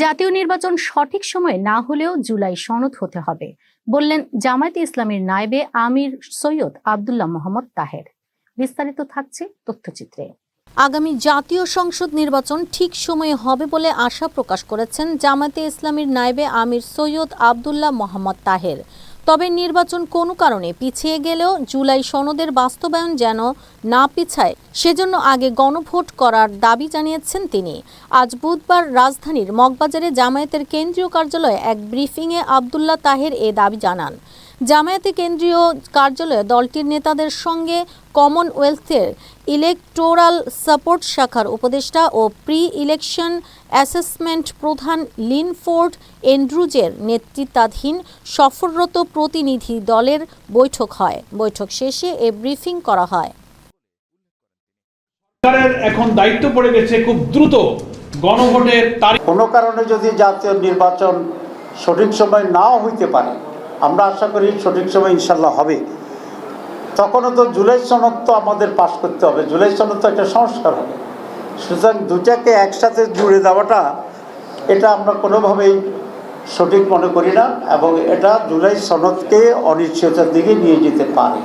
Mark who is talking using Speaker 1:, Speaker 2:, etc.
Speaker 1: জাতীয় নির্বাচন সঠিক সময়ে না হলেও জুলাই সনদ হতে হবে, বললেন জামায়াতে ইসলামীর নায়েবে আমির সৈয়দ আবদুল্লাহ মোহাম্মদ তাহের। বিস্তারিত থাকছে তথ্যচিত্রে। আগামী জাতীয় সংসদ নির্বাচন ঠিক সময়ে হবে বলে আশা প্রকাশ করেছেন জামাতে ইসলামীর নায়েবে আমির সৈয়দ আবদুল্লাহ মোহাম্মদ তাহের। তবে নির্বাচন কোনো কারণে পিছিয়ে গেলেও জুলাই সনদের বাস্তবায়ন যেন না পিছায়, সেজন্য আগে গণভোট করার দাবি জানিয়েছেন তিনি। আজ বুধবার রাজধানীর মগবাজারে জামায়াতের কেন্দ্রীয় কার্যালয়ে এক ব্রিফিংয়ে আবদুল্লাহ তাহের এ দাবি জানান। জামায়াতে কেন্দ্রীয় কার্যালয়ে দলটির নেতাদের সঙ্গে কমনওয়েলথের ইলেকটোরাল সাপোর্ট শাখার উপদেষ্টা ও প্রি ইলেকশন অ্যাসেসমেন্ট প্রধান লিনফোর্ড এন্ড্রুজের নেতৃত্বাধীন সফররত প্রতিনিধি দলের বৈঠক হয়। বৈঠক শেষে এ ব্রিফিং করা হয়।
Speaker 2: সরকারের এখন দায়িত্ব পড়ে গেছে খুব দ্রুত গণভোটের তারিখ
Speaker 3: কোনো কারণে যদি জাতীয় নির্বাচন সঠিক সময় নাও হইতে পারে আমরা আশা করি সঠিক সময় ইনশাল্লাহ হবে। তখনও তো জুলাই সনদ তো আমাদের পাশ করতে হবে। জুলাই সনদ তো একটা সংস্কার হবে। সুতরাং দুটাকে একসাথে জুড়ে দেওয়াটা, এটা আমরা কোনোভাবেই সঠিক মনে করি না এবং এটা জুলাই সনদকে অনিশ্চয়তার দিকে নিয়ে যেতে পারে।